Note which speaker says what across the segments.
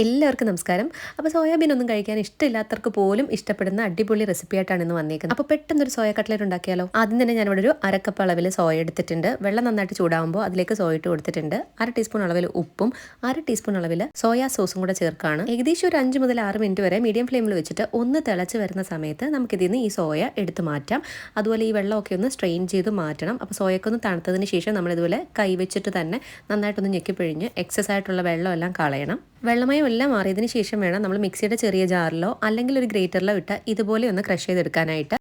Speaker 1: എല്ലാവർക്കും നമസ്കാരം. അപ്പോൾ സോയാബീൻ ഒന്നും കഴിക്കാൻ ഇഷ്ടമില്ലാത്തവർക്ക് പോലും ഇഷ്ടപ്പെടുന്ന അടിപൊളി റെസിപ്പി ആയിട്ടാണ് ഇന്ന് വന്നേക്കുന്നത്. അപ്പോൾ പെട്ടെന്ന് ഒരു സോയ കട്ട്ലറ്റ് ഉണ്ടാക്കിയാലോ? ആദ്യം തന്നെ ഞാനിവിടെ ഒരു അരക്കപ്പ് അളവിൽ സോയ എടുത്തിട്ടുണ്ട്. വെള്ളം നന്നായിട്ട് ചൂടാകുമ്പോൾ അതിലേക്ക് സോയ ഇട്ട് കൊടുത്തിട്ടുണ്ട്. അര ടീസ്പൂൺ അളവിൽ ഉപ്പും അര ടീസ്പൂൺ അളവിൽ സോയാ സോസും കൂടെ ചേർക്കാണ്. ഏകദേശം ഒരു അഞ്ച് മുതൽ ആറ് മിനിറ്റ് വരെ മീഡിയം ഫ്ലെയിമിൽ വെച്ചിട്ട് ഒന്ന് തിളച്ച് വരുന്ന സമയത്ത് നമുക്കിതിൽ നിന്ന് ഈ സോയ എടുത്ത് മാറ്റാം. അതുപോലെ ഈ വെള്ളമൊക്കെ ഒന്ന് സ്ട്രെയിൻ ചെയ്ത് മാറ്റണം. അപ്പോൾ സോയൊക്കെ ഒന്ന് തണുത്തതിന് ശേഷം നമ്മളിതുപോലെ കൈ വെച്ചിട്ട് തന്നെ നന്നായിട്ടൊന്ന് ഞെക്കിപ്പിഴിഞ്ഞ് എക്സസ് ആയിട്ടുള്ള വെള്ളമെല്ലാം കളയണം. വെള്ളമയം എല്ലാം മാറിയതിന് ശേഷം വേണം നമ്മൾ മിക്സിയുടെ ചെറിയ ജാറിലോ അല്ലെങ്കിൽ ഒരു ഗ്രേറ്ററിലോ ഇട്ട് ഇതുപോലെ ഒന്ന് ക്രഷ് ചെയ്തെടുക്കാനായിട്ട്.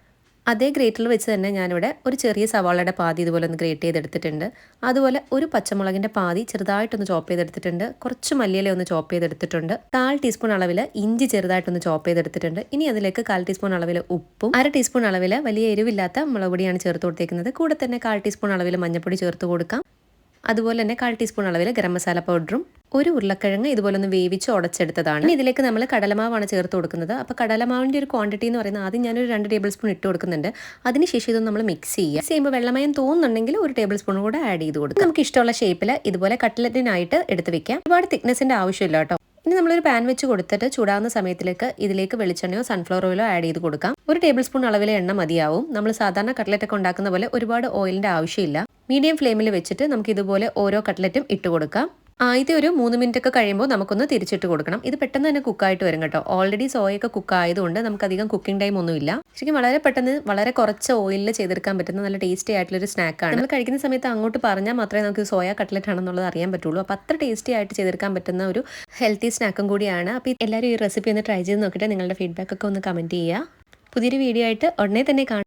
Speaker 1: അതേ ഗ്രേറ്ററിൽ വെച്ച് തന്നെ ഞാനിവിടെ ഒരു ചെറിയ സവാളയുടെ പാതി ഇതുപോലെ ഒന്ന് ഗ്രേറ്റ് ചെയ്തെടുത്തിട്ടുണ്ട്. അതുപോലെ ഒരു പച്ചമുളകിന്റെ പാതി ചെറുതായിട്ടൊന്ന് ചോപ്പ് ചെയ്തെടുത്തിട്ടുണ്ട്. കുറച്ച് മല്ലിയില ഒന്ന് ചോപ്പ് ചെയ്തെടുത്തിട്ടുണ്ട്. കാൽ ടീസ്പൂൺ അളവിൽ ഇഞ്ചി ചെറുതായിട്ടൊന്ന് ചോപ്പ് ചെയ്തെടുത്തിട്ടുണ്ട്. ഇനി അതിലേക്ക് കാൽ ടീസ്പൂൺ അളവിൽ ഉപ്പും അര ടീസ്പൂൺ അളവിൽ വലിയ എരിവില്ലാത്ത മുളക് പൊടിയാണ് ചേർത്ത് കൊടുത്തേക്കുന്നത്. കൂടെ തന്നെ കാൽ ടീസ്പൂൺ അളവിൽ മഞ്ഞൾപ്പൊടി ചേർത്ത് കൊടുക്കാം. അതുപോലെ തന്നെ കാൽ ടീസ്പൂൺ അളവിൽ ഗരം മസാല പൗഡറും ഒരു ഉരുളക്കിഴങ്ങ് ഇതുപോലെ ഒന്ന് വേവിച്ച് ഉടച്ചെടുത്തതാണ്. ഇനി ഇതിലേക്ക് നമ്മൾ കടലമാവാണ് ചേർത്ത് കൊടുക്കുന്നത്. അപ്പോൾ കടലമാവിന്റെ ഒരു ക്വാണ്ടിറ്റി എന്ന് പറയുന്നത് ആദ്യം ഞാനൊരു രണ്ട് ടേബിൾ സ്പൂൺ ഇട്ട് കൊടുക്കുന്നുണ്ട്. അതിനുശേഷം ഇതൊന്ന് നമ്മൾ മിക്സ് ചെയ്യുക. ചെയ്യുമ്പോൾ വെള്ളമയം തോന്നുന്നുണ്ടെങ്കിൽ ഒരു ടേബിൾ സ്പൂൺ കൂടെ ആഡ് ചെയ്ത് കൊടുക്കും നമുക്ക് ഇഷ്ടമുള്ള ഷേപ്പിൽ ഇതുപോലെ കട്ട്ലറ്റിനായിട്ട് എടുത്ത് വെക്കാം. ഒരുപാട് തിക്നെസ്സിന്റെ ആവശ്യമില്ല കേട്ടോ. ഇനി നമ്മളൊരു പാൻ വെച്ച് കൊടുത്തിട്ട് ചൂടാവുന്ന സമയത്തിലേക്ക് ഇതിലേക്ക് വെളിച്ചെണ്ണയോ സൺഫ്ലവർ ഓയിലോ ആഡ് ചെയ്ത് കൊടുക്കാം. ഒരു ടേബിൾ സ്പൂൺ അളവിലെ എണ്ണ മതിയാവും. നമ്മൾ സാധാരണ കട്ട്ലറ്റ് ഒക്കെ ഉണ്ടാക്കുന്ന പോലെ ഒരുപാട് ഓയിലിന്റെ ആവശ്യമില്ല. മീഡിയം ഫ്ലെയിമിൽ വെച്ചിട്ട് നമുക്ക് ഇതുപോലെ ഓരോ കട്ട്ലറ്റും ഇട്ട് കൊടുക്കാം. ആദ്യത്തെ ഒരു മൂന്ന് മിനിറ്റ് ഒക്കെ കഴിയുമ്പോൾ നമുക്കൊന്ന് തിരിച്ചിട്ട് കൊടുക്കണം. ഇത് പെട്ടെന്ന് തന്നെ കുക്കായിട്ട് വരും കേട്ടോ. ഓൾറെഡി സോയൊക്കെ കുക്ക് ആയതുകൊണ്ട് നമുക്ക് അധികം കുക്കിംഗ് ടൈം ഒന്നുമില്ല ശരിക്കും വളരെ പെട്ടെന്ന് വളരെ കുറച്ച് ഓയിലിൽ ചെയ്തെടുക്കാൻ പറ്റുന്ന നല്ല ടേസ്റ്റി ആയിട്ടുള്ള ഒരു സ്നാക്കാണ് നമ്മൾ കഴിക്കുന്ന സമയത്ത് അങ്ങോട്ട് പറഞ്ഞാൽ മാത്രമേ നമുക്ക് സോയ കട്ട്ലറ്റ് ആണെന്നുള്ളത് അറിയാൻ പറ്റുള്ളൂ. അപ്പോൾ അത്ര ടേസ്റ്റി ആയിട്ട് ചെയ്തെടുക്കാൻ പറ്റുന്ന ഒരു ഹെൽത്തി സ്നാക്കും കൂടിയാണ്. അപ്പോൾ എല്ലാവരും ഈ റെസിപ്പി ഒന്ന് ട്രൈ ചെയ്ത് നോക്കിയിട്ട് നിങ്ങളുടെ ഫീഡ്ബാക്ക് ഒക്കെ ഒന്ന് കമന്റ് ചെയ്യുക. പുതിയൊരു വീഡിയോ ആയിട്ട് ഉടനെ തന്നെ കാണാം.